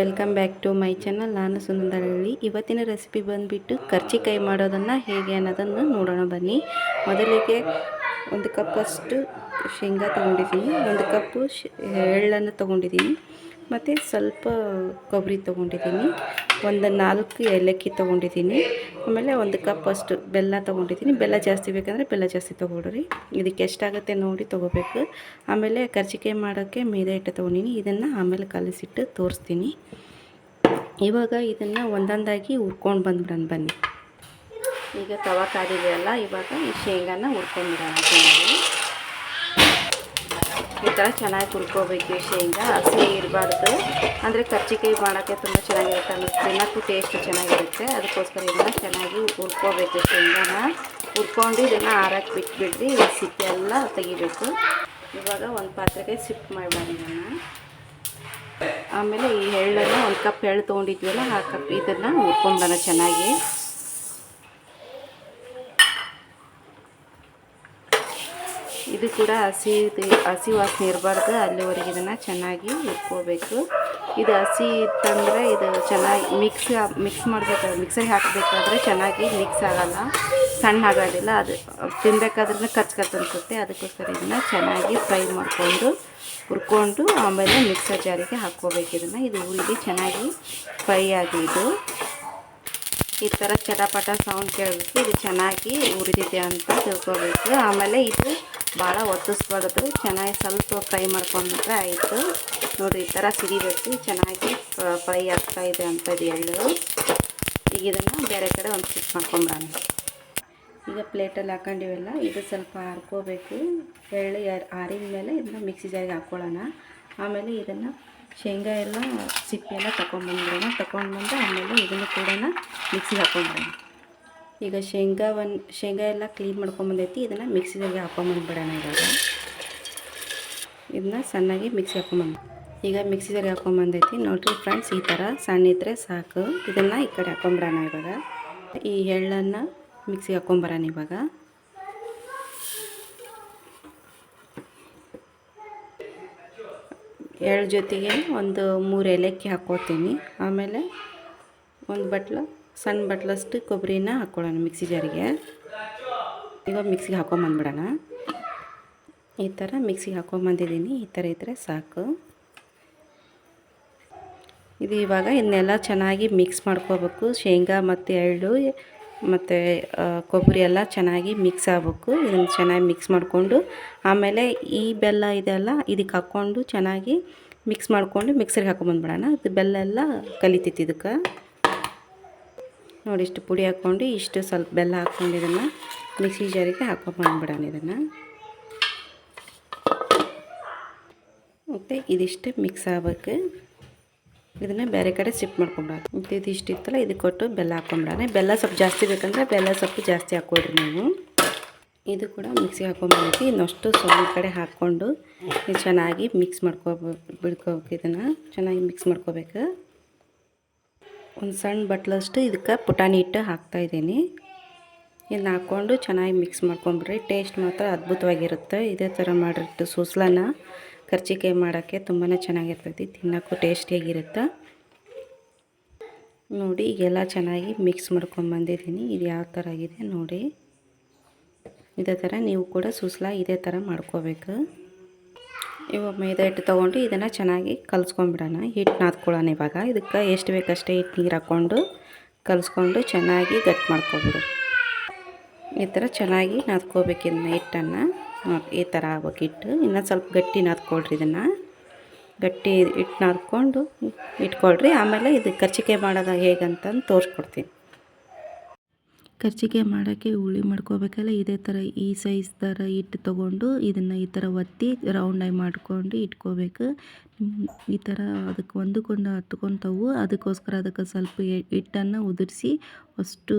Welcome back to my channel. ನಾನು ಸುಂದರಳ್ಳಿ. ಇವತ್ತಿನ recipe ಬಂದುಬಿಟ್ಟು ಕರ್ಚಿಕಾಯಿ ಮಾಡೋದನ್ನು ಹೇಗೆ ಅನ್ನೋದನ್ನು ನೋಡೋಣ ಬನ್ನಿ. ಮೊದಲಿಗೆ ಒಂದು ಕಪ್ಪಷ್ಟು ಶೇಂಗಾ ತೊಗೊಂಡಿದ್ದೀನಿ. ಒಂದು ಕಪ್ಪು ಎಳ್ಳನ್ನು ತೊಗೊಂಡಿದ್ದೀನಿ. ಮತ್ತು ಸ್ವಲ್ಪ ಕೊಬ್ಬರಿ ತೊಗೊಂಡಿದ್ದೀನಿ. ಒಂದು ನಾಲ್ಕು ಏಲಕ್ಕಿ ತೊಗೊಂಡಿದ್ದೀನಿ. ಆಮೇಲೆ ಒಂದು ಕಪ್ ಅಷ್ಟು ಬೆಲ್ಲ ತೊಗೊಂಡಿದ್ದೀನಿ. ಬೆಲ್ಲ ಜಾಸ್ತಿ ಬೇಕಂದರೆ ಬೆಲ್ಲ ಜಾಸ್ತಿ ತೊಗೊಳ್ರಿ ಇದಕ್ಕೆ ಎಷ್ಟಾಗುತ್ತೆ ನೋಡಿ ತೊಗೋಬೇಕು. ಆಮೇಲೆ ಕರ್ಜಿಕಾಯಿ ಮಾಡೋಕ್ಕೆ ಮೈದಾ ಹಿಟ್ಟು ತೊಗೊಂಡಿನಿ. ಇದನ್ನು ಆಮೇಲೆ ಕಲಸಿಟ್ಟು ತೋರಿಸ್ತೀನಿ. ಇವಾಗ ಇದನ್ನು ಒಂದೊಂದಾಗಿ ಹುರ್ಕೊಂಡು ಬಂದ್ಬಿಡೋಣ ಬನ್ನಿ. ಈಗ ತವಾ ಕಾದಿದೆಯಲ್ಲ, ಇವಾಗ ಈ ಶೇಂಗಾನ ಹುರ್ಕೊಂಡ್ಬಿಡೋಣ ಈ ಥರ ಚೆನ್ನಾಗಿ ಹುರ್ಕೋಬೇಕು ಶೇಂಗಾ. ಹಸಿ ಇರಬಾರ್ದು. ಅಂದರೆ ಕರ್ಜಿಕಾಯಿ ಮಾಡೋಕ್ಕೆ ತುಂಬ ಚೆನ್ನಾಗಿರುತ್ತೆ ಅನ್ನಿಸ್ತು. ತಿನ್ನೋಕ್ಕೂ ಟೇಸ್ಟ್ ಚೆನ್ನಾಗಿರುತ್ತೆ. ಅದಕ್ಕೋಸ್ಕರ ಇದನ್ನ ಚೆನ್ನಾಗಿ ಹುರ್ಕೋಬೇಕು ಶೇಂಗಾನ. ಹುರ್ಕೊಂಡು ಇದನ್ನು ಆರಕ್ಕೆ ಬಿಟ್ಬಿಡ್ರಿ. ಈ ಸಿಪ್ಪೆ ಎಲ್ಲ ತೆಗಿಬೇಕು. ಇವಾಗ ಒಂದು ಪಾತ್ರೆಗೆ ಸಿಪ್ ಮಾಡಬೇಡಿ ನಾನು ಆಮೇಲೆ ಈ ಎಳ್ಳನ್ನು ಒಂದು ಕಪ್ ಎಳ್ಳು ತೊಗೊಂಡಿದ್ವಲ್ಲ, ಆ ಕಪ್ ಇದನ್ನು ಹುರ್ಕೊಂಬಿಡೋಣ ಚೆನ್ನಾಗಿ. ಇದು ಕೂಡ ಹಸಿ ಹಸಿ ವಾಸನೆ ಇರಬಾರ್ದು. ಅಲ್ಲಿವರೆಗೆ ಇದನ್ನು ಚೆನ್ನಾಗಿ ಇಟ್ಕೋಬೇಕು. ಇದು ಹಸಿ ಇತ್ತಂದರೆ ಇದು ಚೆನ್ನಾಗಿ ಮಿಕ್ಸ್ ಮಿಕ್ಸ್ ಮಾಡಬೇಕು. ಮಿಕ್ಸರಿಗೆ ಹಾಕಬೇಕಾದ್ರೆ ಚೆನ್ನಾಗಿ ಮಿಕ್ಸ್ ಆಗೋಲ್ಲ. ಸಣ್ಣ ಆಗೋದಿಲ್ಲ. ಅದು ತಿನ್ಬೇಕಾದ್ರೂ ಕಚ್ ಅನ್ಸುತ್ತೆ. ಅದಕ್ಕೋಸ್ಕರ ಇದನ್ನು ಚೆನ್ನಾಗಿ ಫ್ರೈ ಮಾಡಿಕೊಂಡು ಹುರ್ಕೊಂಡು ಆಮೇಲೆ ಮಿಕ್ಸರ್ ಜಾರಿಗೆ ಹಾಕ್ಕೋಬೇಕು ಇದನ್ನು. ಇದು ಹುರಿದು ಚೆನ್ನಾಗಿ ಫ್ರೈ ಆಗಿದ್ದು. ಈ ಥರ ಚಟಪಟ ಸೌಂಡ್ ಕೇಳಬೇಕು ಇದು ಚೆನ್ನಾಗಿ ಉರಿದಿದೆ ಅಂತ ತಿಳ್ಕೊಬೇಕು. ಆಮೇಲೆ ಇದು ಭಾಳ ಒತ್ತಿಸ್ಬಾರ್ದು. ಚೆನ್ನಾಗಿ ಸ್ವಲ್ಪ ಫ್ರೈ ಮಾಡ್ಕೊಂಡ್ಬಿಟ್ರೆ ಆಯಿತು. ನೋಡಿ, ಈ ಥರ ಸಿಡಿಬೇಕು ಚೆನ್ನಾಗಿ ಫ್ರೈ ಆಗ್ತಾ ಇದೆ ಅಂತ ಇದು ಎಳ್ಳು ಈಗ ಇದನ್ನು ಬೇರೆ ಕಡೆ ಒಂದು ಸ್ಟಿಚ್ ಮಾಡ್ಕೊಂಬಿಡೋಣ ಈಗ ಪ್ಲೇಟಲ್ಲಿ ಹಾಕೊಂಡಿವೆಲ್ಲ. ಇದು ಸ್ವಲ್ಪ ಹಾರ್ಕೋಬೇಕು ಎಳ್ಳು ಆರಿದ ಮೇಲೆ ಇದನ್ನು ಮಿಕ್ಸಿ ಜಾರಿಗೆ ಹಾಕ್ಕೊಳ್ಳೋಣ ಆಮೇಲೆ ಇದನ್ನು ಶೇಂಗಾ ಎಲ್ಲ, ಸಿಪ್ಪೆ ಎಲ್ಲ ತೊಗೊಂಡ್ಬಂದು ತಗೊಂಡು ಬಂದು ಆಮೇಲೆ ಇದನ್ನು ಕೂಡ ಮಿಕ್ಸಿಗೆ ಹಾಕೊಂಡ್ಬಿಡೋಣ. ಈಗ ಶೇಂಗಾವನ್ನು ಶೇಂಗಾ ಎಲ್ಲ ಕ್ಲೀನ್ ಮಾಡ್ಕೊಂಬಂದೈತಿ ಇದನ್ನು ಮಿಕ್ಸಿದಾಗೆ ಹಾಕೊಂಬಂದ್ಬಿಡೋಣ ಇವಾಗ. ಇದನ್ನ ಸಣ್ಣಾಗಿ ಮಿಕ್ಸಿ ಹಾಕೊಂಬಂದು ಈಗ ಮಿಕ್ಸಿದಾಗೆ ಹಾಕೊಂಬಂದೈತಿ. ನೋಡಿರಿ ಫ್ರೆಂಡ್ಸ್ ಈ ಥರ ಸಣ್ಣ ಇದ್ದರೆ ಸಾಕು. ಇದನ್ನು ಈ ಕಡೆ ಹಾಕೊಂಬಿಡೋಣ ಇವಾಗ. ಈ ಎಳ್ಳನ್ನು ಮಿಕ್ಸಿಗೆ ಹಾಕೊಂಬರೋಣ ಇವಾಗ. ಎಳ್ಳು ಜೊತೆಗೆ ಒಂದು ಮೂರು ಏಲಕ್ಕಿ ಹಾಕೋತೀನಿ. ಆಮೇಲೆ ಒಂದು ಬಟ್ಲು ಸಣ್ಣ ಬಟ್ಲಷ್ಟು ಕೊಬ್ಬರಿನ ಹಾಕ್ಕೊಳ್ಳೋಣ ಮಿಕ್ಸಿ ಜಾರಿಗೆ. ಈಗ ಮಿಕ್ಸಿಗೆ ಹಾಕೊಂಬಂದ್ಬಿಡೋಣ ಈ ಥರ ಮಿಕ್ಸಿಗೆ ಹಾಕೊಂಬಂದಿದ್ದೀನಿ ಈ ಥರ ಇದ್ದರೆ ಸಾಕು. ಇದು ಇವಾಗ ಇದನ್ನೆಲ್ಲ ಚೆನ್ನಾಗಿ ಮಿಕ್ಸ್ ಮಾಡ್ಕೋಬೇಕು. ಶೇಂಗಾ ಮತ್ತು ಎಳ್ಳು ಮತ್ತು ಕೊಬ್ಬರಿ ಎಲ್ಲ ಚೆನ್ನಾಗಿ ಮಿಕ್ಸ್ ಆಗಬೇಕು. ಇದನ್ನು ಚೆನ್ನಾಗಿ ಮಿಕ್ಸ್ ಮಾಡಿಕೊಂಡು ಆಮೇಲೆ ಈ ಬೆಲ್ಲ ಇದೆಲ್ಲ ಇದಕ್ಕೆ ಹಾಕ್ಕೊಂಡು ಚೆನ್ನಾಗಿ ಮಿಕ್ಸ್ ಮಾಡಿಕೊಂಡು ಮಿಕ್ಸರ್ಗೆ ಹಾಕೊಂಬಂದ್ಬಿಡೋಣ ಇದು ಬೆಲ್ಲ ಎಲ್ಲ ಕಲಿತೈತಿ ಇದಕ್ಕೆ. ನೋಡಿ ಇಷ್ಟು ಪುಡಿ ಹಾಕ್ಕೊಂಡು ಇಷ್ಟು ಸ್ವಲ್ಪ ಬೆಲ್ಲ ಹಾಕ್ಕೊಂಡು ಇದನ್ನು ಮಿಕ್ಸಿ ಜಾರಿಗೆ ಹಾಕೊಂಬಂದ್ಬಿಡೋಣ ಇದನ್ನು. ಮತ್ತು ಇದಿಷ್ಟು ಮಿಕ್ಸ್ ಆಗ್ಬೇಕು. ಇದನ್ನು ಬೇರೆ ಕಡೆ ಶಿಫ್ಟ್ ಮಾಡ್ಕೊಂಬಿಡೋದು ಮತ್ತು ಇದು ಇಷ್ಟು ಇತ್ತಲ್ಲ, ಇದು ಕೊಟ್ಟು ಬೆಲ್ಲ ಹಾಕೊಂಬಿಡೋಣ ಬೆಲ್ಲ ಸ್ವಲ್ಪ ಜಾಸ್ತಿ ಬೇಕಂದ್ರೆ ಬೆಲ್ಲ ಸ್ವಲ್ಪ ಜಾಸ್ತಿ ಹಾಕ್ಕೊಡ್ರಿ ನೀವು. ಇದು ಕೂಡ ಮಿಕ್ಸಿಗೆ ಹಾಕೊಂಡ್ಬಂದೈತಿ ಇನ್ನಷ್ಟು ಸ್ವಲ್ಪ ಕಡೆ ಹಾಕ್ಕೊಂಡು ಚೆನ್ನಾಗಿ ಮಿಕ್ಸ್ ಮಾಡ್ಕೋ ಬಿಡ್ಕೋಬೇಕು ಇದನ್ನು. ಚೆನ್ನಾಗಿ ಮಿಕ್ಸ್ ಮಾಡ್ಕೋಬೇಕು. ಒಂದು ಸಣ್ಣ ಬಟ್ಲಷ್ಟು ಇದಕ್ಕೆ ಪುಟಾಣಿ ಹಿಟ್ಟು ಹಾಕ್ತಾಯಿದ್ದೀನಿ ಇದನ್ನ ಹಾಕ್ಕೊಂಡು ಚೆನ್ನಾಗಿ ಮಿಕ್ಸ್ ಮಾಡ್ಕೊಂಬಿಡ್ರಿ ಟೇಸ್ಟ್ ಮಾತ್ರ ಅದ್ಭುತವಾಗಿರುತ್ತೆ. ಇದೇ ಥರ ಮಾಡಿಟ್ಟು ಸೂಸ್ಲನ ಕರ್ಚಿಕಾಯಿ ಮಾಡೋಕ್ಕೆ ತುಂಬಾ ಚೆನ್ನಾಗಿರ್ತೈತಿ, ತಿನ್ನೋಕ್ಕೂ ಟೇಸ್ಟಿಯಾಗಿರುತ್ತೆ. ನೋಡಿ, ಈಗೆಲ್ಲ ಚೆನ್ನಾಗಿ ಮಿಕ್ಸ್ ಮಾಡ್ಕೊಂಬಂದಿದ್ದೀನಿ ಇದು ಯಾವ ಥರ ಆಗಿದೆ ನೋಡಿ. ಇದೇ ಥರ ನೀವು ಕೂಡ ಸೂಸ್ಲ ಇದೇ ಥರ ಮಾಡ್ಕೋಬೇಕು. ಇವಾಗ ಮೈದಾ ಹಿಟ್ಟು ತೊಗೊಂಡು ಇದನ್ನು ಚೆನ್ನಾಗಿ ಕಲಿಸ್ಕೊಂಬಿಡೋಣ. ಹಿಟ್ಟು ನಾದ್ಕೊಳ್ಳೋಣ ಇವಾಗ. ಇದಕ್ಕೆ ಎಷ್ಟು ಬೇಕಷ್ಟೇ ಹಿಟ್ಟು ನೀರು ಹಾಕ್ಕೊಂಡು ಕಲಿಸ್ಕೊಂಡು ಚೆನ್ನಾಗಿ ಗಟ್ಟಿ ಮಾಡ್ಕೊಬಿಡು. ಈ ಥರ ಚೆನ್ನಾಗಿ ನಾದ್ಕೋಬೇಕು ಇದನ್ನ ಹಿಟ್ಟನ್ನು. ಈ ಥರ ಆಗ್ಬೇಕು ಹಿಟ್ಟು. ಇನ್ನೊಂದು ಸ್ವಲ್ಪ ಗಟ್ಟಿ ನಾದ್ಕೊಳ್ರಿ ಇದನ್ನು. ಗಟ್ಟಿ ಹಿಟ್ಟು ನಾದ್ಕೊಂಡು ಇಟ್ಕೊಳ್ರಿ. ಆಮೇಲೆ ಇದು ಕರ್ಚಿಕೆ ಮಾಡೋದು ಹೇಗಂತಂದು ತೋರಿಸ್ಕೊಡ್ತೀನಿ. ಕರ್ಚಿಕಾಯಿ ಮಾಡೋಕ್ಕೆ ಹುಳಿ ಮಾಡ್ಕೋಬೇಕಲ್ಲ, ಇದೇ ಥರ ಈ ಸೈಜ್ ಥರ ಹಿಟ್ಟು ತೊಗೊಂಡು ಇದನ್ನು ಈ ಥರ ಒತ್ತಿ ರೌಂಡಾಗಿ ಮಾಡ್ಕೊಂಡು ಇಟ್ಕೋಬೇಕು. ಈ ಥರ ಅದಕ್ಕೆ ಒಂದಕ್ಕೊಂದು ಹತ್ಕೊತಾವು, ಅದಕ್ಕೋಸ್ಕರ ಅದಕ್ಕೆ ಸ್ವಲ್ಪ ಹಿಟ್ಟನ್ನು ಉದುರಿಸಿ ಅಷ್ಟು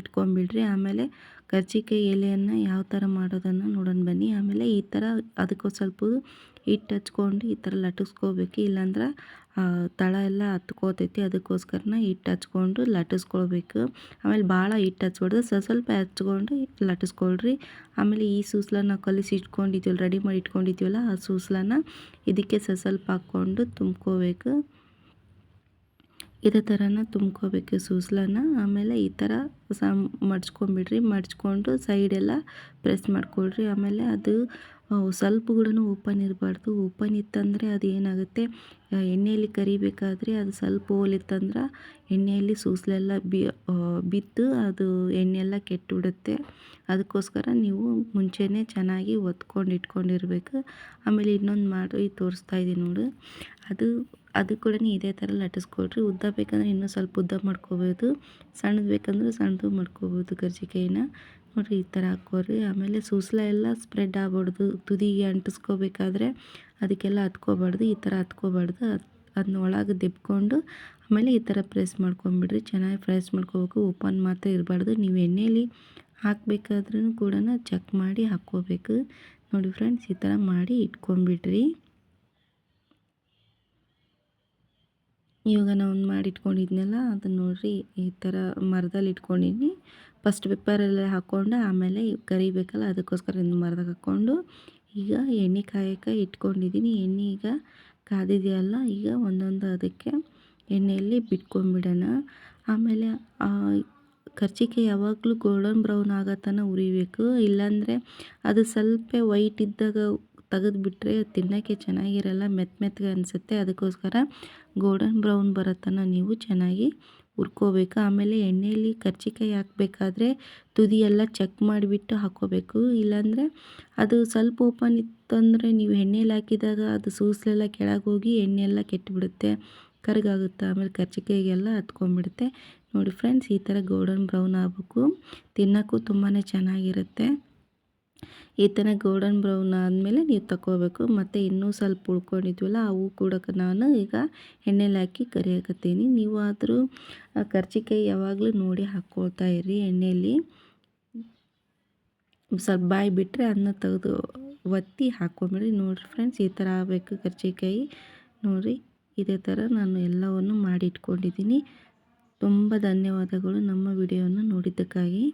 ಇಟ್ಕೊಂಬಿಡ್ರಿ. ಆಮೇಲೆ ಕರ್ಜಿಕಾಯಿ ಎಲೆಯನ್ನು ಯಾವ ಥರ ಮಾಡೋದನ್ನು ನೋಡೋಣ ಬನ್ನಿ. ಆಮೇಲೆ ಈ ಥರ ಅದಕ್ಕೆ ಸ್ವಲ್ಪ ಹಿಟ್ಟು ಹಚ್ಕೊಂಡು ಈ ಥರ ಲಟ್ಟಿಸ್ಕೋಬೇಕು. ಇಲ್ಲಾಂದ್ರೆ ತಳ ಎಲ್ಲ ಹತ್ಕೋತೈತಿ. ಅದಕ್ಕೋಸ್ಕರನ ಹಿಟ್ಟು ಹಚ್ಕೊಂಡು ಲಟ್ಟಿಸ್ಕೊಳ್ಬೇಕು. ಆಮೇಲೆ ಭಾಳ ಹಿಟ್ಟು ಹಚ್ಬಾರ್ದು. ಸ್ವಲ್ಪ ಸ್ವಲ್ಪ ಹಚ್ಕೊಂಡು ಲಟ್ಟಿಸ್ಕೊಳ್ರಿ. ಆಮೇಲೆ ಈ ಸೂಸ್ಲನ್ನ ಕಲಿಸಿ ಇಟ್ಕೊಂಡಿದ್ದೀವಲ್ಲ ರೆಡಿ ಮಾಡಿ ಇಟ್ಕೊಂಡಿದ್ದೀವಲ್ಲ ಆ ಸೂಸ್ಲನ್ನ ಇದಕ್ಕೆ ಸ್ವಲ್ಪ ಸ್ವಲ್ಪ ಹಾಕ್ಕೊಂಡು ತುಂಬ್ಕೋಬೇಕು. ಇದೇ ಥರನ ತುಂಬ್ಕೋಬೇಕು ಸೂಸ್ಲನ್ನ ಆಮೇಲೆ ಈ ಥರ ಸ ಮಡ್ಚ್ಕೊಂಬಿಡ್ರಿ. ಮಡ್ಚ್ಕೊಂಡು ಸೈಡೆಲ್ಲ ಪ್ರೆಸ್ ಮಾಡ್ಕೊಳ್ರಿ. ಆಮೇಲೆ ಅದು ಸ್ವಲ್ಪ ಕೂಡ ಓಪನ್ ಇರಬಾರ್ದು. ಓಪನ್ ಇತ್ತಂದರೆ ಅದು ಏನಾಗುತ್ತೆ? ಎಣ್ಣೆಯಲ್ಲಿ ಕರಿಬೇಕಾದ್ರೆ ಅದು ಸ್ವಲ್ಪ ಹೋಲಿತ್ತಂದ್ರೆ ಎಣ್ಣೆಯಲ್ಲಿ ಸೂಸ್ಲೆಲ್ಲ ಬಿ ಬಿದ್ದು ಅದು ಎಣ್ಣೆಲ್ಲ ಕೆಟ್ಟುಬಿಡುತ್ತೆ. ಅದಕ್ಕೋಸ್ಕರ ನೀವು ಮುಂಚೆನೇ ಚೆನ್ನಾಗಿ ಒತ್ಕೊಂಡು ಇಟ್ಕೊಂಡಿರ್ಬೇಕು. ಆಮೇಲೆ ಇನ್ನೊಂದು ಮಾಡಿ ತೋರಿಸ್ತಾ ಇದ್ದೀನಿ ನೋಡು. ಅದು ಅದು ಕೂಡ ಇದೇ ಥರ ಲಟ್ಟಿಸ್ಕೊಳ್ರಿ. ಉದ್ದ ಬೇಕಂದ್ರೆ ಇನ್ನೂ ಸ್ವಲ್ಪ ಉದ್ದ ಮಾಡ್ಕೋಬೋದು. ಸಣ್ಣದು ಬೇಕಂದ್ರೆ ಸಣ್ಣದು ಮಾಡ್ಕೋಬೋದು ಕರ್ಜಿಕಾಯಿನ ನೋಡಿರಿ ಈ ಥರ ಹಾಕ್ಕೋರಿ ಆಮೇಲೆ ಸೂಸ್ಲ ಎಲ್ಲ ಸ್ಪ್ರೆಡ್ ಆಗ್ಬಾರ್ದು. ತುದಿಗೆ ಅಂಟಿಸ್ಕೋಬೇಕಾದ್ರೆ ಅದಕ್ಕೆಲ್ಲ ಹತ್ಕೋಬಾರ್ದು. ಈ ಥರ ಹತ್ಕೋಬಾರ್ದು. ಅದನ್ನ ಒಳಗೆ ದೆಬ್ಕೊಂಡು ಆಮೇಲೆ ಈ ಥರ ಪ್ರೆಸ್ ಮಾಡ್ಕೊಂಬಿಡ್ರಿ. ಚೆನ್ನಾಗಿ ಪ್ರೆಸ್ ಮಾಡ್ಕೋಬೇಕು. ಓಪನ್ ಮಾತ್ರ ಇರಬಾರ್ದು. ನೀವು ಎಣ್ಣೆಯಲ್ಲಿ ಹಾಕಬೇಕಾದ್ರೂ ಕೂಡ ಚೆಕ್ ಮಾಡಿ ಹಾಕ್ಕೋಬೇಕು. ನೋಡಿ ಫ್ರೆಂಡ್ಸ್, ಈ ಥರ ಮಾಡಿ ಇಟ್ಕೊಂಬಿಡ್ರಿ ಇವಾಗ ನಾನು ಮಾಡಿ ಇಟ್ಕೊಂಡಿದ್ನಲ್ಲ ಅದನ್ನ ನೋಡಿರಿ. ಈ ಥರ ಮರದಲ್ಲಿ ಇಟ್ಕೊಂಡಿನಿ ಫಸ್ಟ್ ಪೇಪರಲ್ಲೇ ಹಾಕ್ಕೊಂಡು ಆಮೇಲೆ ಕರಿಬೇಕಲ್ಲ, ಅದಕ್ಕೋಸ್ಕರ ಇನ್ನು ಮರದಾಗ ಹಾಕ್ಕೊಂಡು ಈಗ ಎಣ್ಣೆ ಕಾಯಕ್ಕೆ ಇಟ್ಕೊಂಡಿದ್ದೀನಿ ಎಣ್ಣೆ ಈಗ ಕಾದಿದೆಯಲ್ಲ, ಈಗ ಒಂದೊಂದು ಅದಕ್ಕೆ ಎಣ್ಣೆಯಲ್ಲಿ ಬಿಟ್ಕೊಂಡ್ಬಿಡೋಣ ಆಮೇಲೆ ಕರ್ಚಿಕೆ ಯಾವಾಗಲೂ ಗೋಲ್ಡನ್ ಬ್ರೌನ್ ಆಗೋ ತನಕ ಉರಿಬೇಕು. ಇಲ್ಲಾಂದರೆ ಅದು ಸ್ವಲ್ಪ ವೈಟ್ ಇದ್ದಾಗ ತೆಗೆದುಬಿಟ್ರೆ ತಿನ್ನೋಕ್ಕೆ ಚೆನ್ನಾಗಿರಲ್ಲ ಮೆತ್ತ ಮೆತ್ತಗೆ ಅನಿಸುತ್ತೆ. ಅದಕ್ಕೋಸ್ಕರ ಗೋಲ್ಡನ್ ಬ್ರೌನ್ ಬರೋ ನೀವು ಚೆನ್ನಾಗಿ ಹುರ್ಕೋಬೇಕು. ಆಮೇಲೆ ಎಣ್ಣೆಯಲ್ಲಿ ಕರ್ಜಿಕಾಯಿ ಹಾಕಬೇಕಾದ್ರೆ ತುದಿಯೆಲ್ಲ ಚೆಕ್ ಮಾಡಿಬಿಟ್ಟು ಹಾಕ್ಕೋಬೇಕು. ಇಲ್ಲಾಂದರೆ ಅದು ಸ್ವಲ್ಪ ಓಪನ್ ಇತ್ತಂದರೆ ನೀವು ಎಣ್ಣೆಲಿ ಹಾಕಿದಾಗ ಅದು ಸೂಸಲೆಲ್ಲ ಕೆಳಗೆ ಹೋಗಿ ಎಣ್ಣೆ ಎಲ್ಲ ಕೆಟ್ಟುಬಿಡುತ್ತೆ ಕರ್ಗಾಗುತ್ತೆ? ಆಮೇಲೆ ಕರ್ಜಿಕಾಯಿಗೆಲ್ಲ ಹತ್ಕೊಂಡ್ಬಿಡುತ್ತೆ. ನೋಡಿ ಫ್ರೆಂಡ್ಸ್ ಈ ಥರ ಗೋಲ್ಡನ್ ಬ್ರೌನ್ ಆಗಬೇಕು ತಿನ್ನೋಕ್ಕೂ ತುಂಬಾ ಚೆನ್ನಾಗಿರುತ್ತೆ. ಈ ಥರ ಗೋಲ್ಡನ್ ಬ್ರೌನ್ ಆದಮೇಲೆ ನೀವು ತಗೋಬೇಕು ಮತ್ತು ಇನ್ನೂ ಸ್ವಲ್ಪ ಉಳ್ಕೊಂಡಿದ್ವಲ್ಲ, ಅವು ಕೂಡ ನಾನು ಈಗ ಎಣ್ಣೆಲಿ ಹಾಕಿ ಕರಿಯಾಕತ್ತೀನಿ. ನೀವು ಆದರೂ ಕರ್ಜಿಕಾಯಿ ಯಾವಾಗಲೂ ನೋಡಿ ಹಾಕ್ಕೊಳ್ತಾ ಇರಿ ಎಣ್ಣೆಯಲ್ಲಿ ಸ್ವಲ್ಪ ಬಾಯಿ ಬಿಟ್ಟರೆ ಅದನ್ನ ತೆಗೆದು ಒತ್ತಿ ಹಾಕ್ಕೊಂಬಿಡಿ ನೋಡಿರಿ ಫ್ರೆಂಡ್ಸ್, ಈ ಥರ ಆಗಬೇಕು ಕರ್ಜಿಕಾಯಿ ನೋಡಿರಿ, ಇದೇ ಥರ ನಾನು ಎಲ್ಲವನ್ನು ಮಾಡಿಟ್ಕೊಂಡಿದ್ದೀನಿ. ತುಂಬ ಧನ್ಯವಾದಗಳು ನಮ್ಮ ವಿಡಿಯೋವನ್ನು ನೋಡಿದ್ದಕ್ಕಾಗಿ.